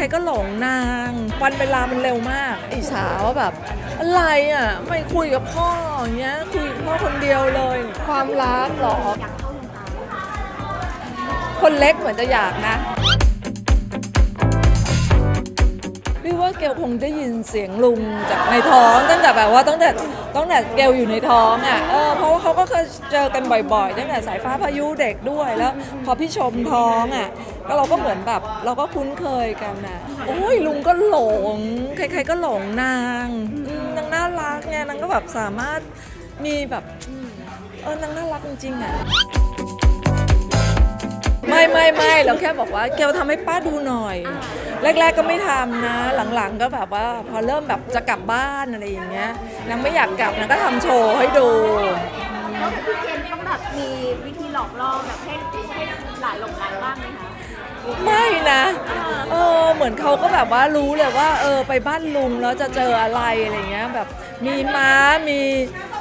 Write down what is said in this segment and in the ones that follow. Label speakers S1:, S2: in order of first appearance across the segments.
S1: รก็หลงนาง วันเวลามันเร็วมากอิจฉาว่าแบบ อะไรอะไม่คุยกับพ่ออย่างเงี้ยคุยกับพ่อคนเดียวเลย ความรักหรอคนเล็กเหมือนจะอยากนะ ว่าเกลคงได้ยินเสียงลุงจากในท้องตั้งแต่แบบว่าตั้งแต่ตั้งแต่เกลอยู่ในท้องอะเออเพราะว่าเขาก็เคยเจอกันบ่อยๆตั้งแต่สายฟ้าพายุเด็กด้วยแล้ว พอพี่ชมท้องอะก็เราก็เหมือนแบบเราก็คุ้นเคยกันอะโอ้ยลุงก็หลงใครๆก็หลงนางนางน่ารักไงนางก็แบบสามารถมีแบบเออนางน่ารักจริงๆอะไม่ไม่ไม่เราแค่บอกว่าเกลทำให้ป้าดูหน่อย แรก ๆ ก็ไม่ทำนะ หลังๆก็แบบว่าพอเริ่มแบบจะกลับบ้านอะไรอย่างเงี้ยนางไม่อยากกลับนางก็ทำโชว์ให้ดู
S2: แล้วพี่เจนต้องแบบมีวิธีหลอกล่อแบบให้ให้หลานหลงไหลบ้างไหมคะ
S1: ไม่นะ เออ เหมือนเขาก็แบบว่ารู้เลยว่า เออ ไปบ้านลุงแล้วจะเจออะไรอะไรเงี้ย แบบ มีม้า มี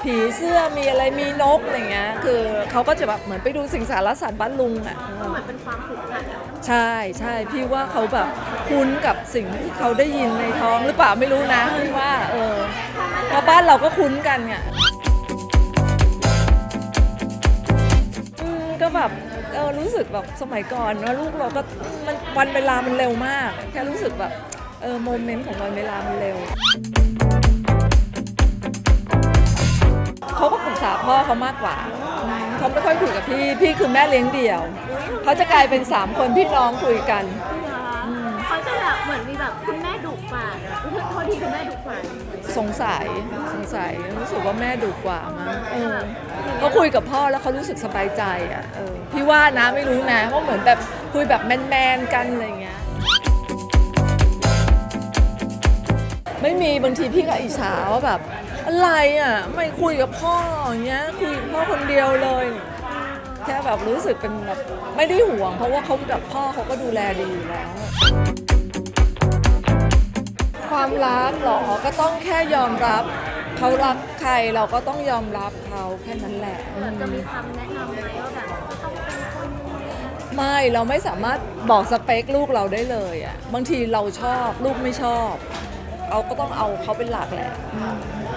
S1: ผีเสื้อมีอะไรมีนกอะไรเงี้ยคือเขาก็จะแบบเหมือนไปดูสิ่งสารสัตว์บ้านลุงอะ
S2: เหมือนเป็นความผูกพัน
S1: ใช่ใช่พี่ว่าเขาแบบคุ้นกับสิ่งที่เขาได้ยินในท้องหรือเปล่าไม่รู้นะพี่ว่าเออเพราะบ้านเราก็คุ้นกันเนี่ยอืมก็แบบเออรู้สึกแบบสมัยก่อนว่าลูกเราก็มันวันเวลามันเร็วมาก แค่รู้สึกแบบเออโมเมนต์ของวันเวลามันเร็ว เขามากกว่าเขาไม่ค่อยคุยกับพี่ พี่คือแม่เลี้ยงเดี่ยว เขาจะกลายเป็นสามคนพี่น้องคุยกัน
S2: เขาจะแบบเหมือนมีแบบคุณแม่ดุกว่าโทษทีคุณแม่ดุกว่า
S1: สงสัยสงสัยรู้สึกว่าแม่ดุกว่ามั้งเออเขาคุยกับพ่อแล้วเขารู้สึกสบายใจอะเออพี่ว่านะไม่รู้นะเพราะเหมือนแบบคุยแบบแมนๆกันอะไรเงี้ยไม่มีบางทีพี่ก็อิจฉาว่าแบบ อะไรอะ ไม่คุยกับพ่ออย่างเงี้ยคุยกับพ่อคนเดียวเลย แค่แบบรู้สึกเป็นแบบไม่ได้ห่วง เพราะว่าเขาแบบพ่อเขาก็ดูแลดีอยู่แล้ว ความรักหรอก็ต้องแค่ยอมรับเขารักใครเราก็ต้องยอมรับเขาแค่นั้นแหละอืม
S2: จะมีคำแนะนำไหมว่าแบบต้องเป็นคน
S1: ไม่เราไม่สามารถบอกสเปคลูกเราได้เลยอะบางทีเราชอบลูกไม่ชอบ เราก็ต้องเอาเขาเป็นหลักแหละ
S2: แ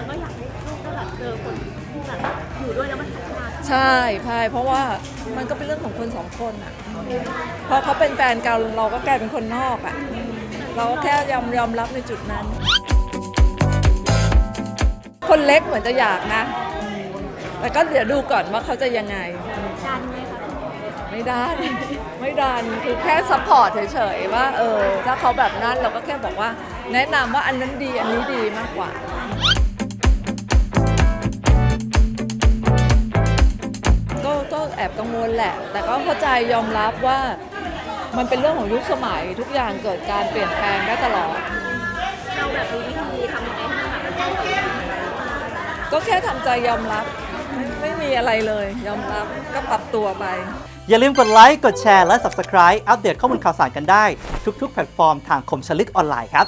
S2: เจอคนที่แบบอยู่ด้วยแล้วมันพัฒนา
S1: ใช่ใช่เพราะว่ามันก็เป็นเรื่องของคนสองคนอะพอเขาเป็นแฟนกันเราก็กลายเป็นคนนอกอะ เราก็แค่ยอมยอมรับในจุดนั้น คนเล็กเหมือนจะอยากนะ แต่ก็เดี๋ยวดูก่อนว่าเขาจะยังไง
S2: ดันไหมคะ
S1: ไม่ได้ไม่ดันคือแค่ซัพพอร์ตเฉยๆว่าเออถ้าเขาแบบนั้นเราก็แค่บอกว่า แนะนำว่าอันนั้นดีอันนี้ดีมากกว่า อบกังวลแหละ แต่ก็เข้าใจยอมรับว่ามันเป็นเรื่องของยุคสมัยทุกอย่างเกิดการเปลี่ยนแปลงได้ตลอด
S2: เราแบบมีวิธีทำยังไงให้มันแบบ
S1: ก็แค่ทำใจยอมรับไม่ไม่มีอะไรเลย ยอมรับก็ปรับตัวไป
S3: อย่าลืมกดไลค์ กดแชร์ และ Subscribe อัปเดตข้อมูลข่าวสารกันได้ ทุกๆ แพลตฟอร์มทางคมชลึกออนไลน์ครับ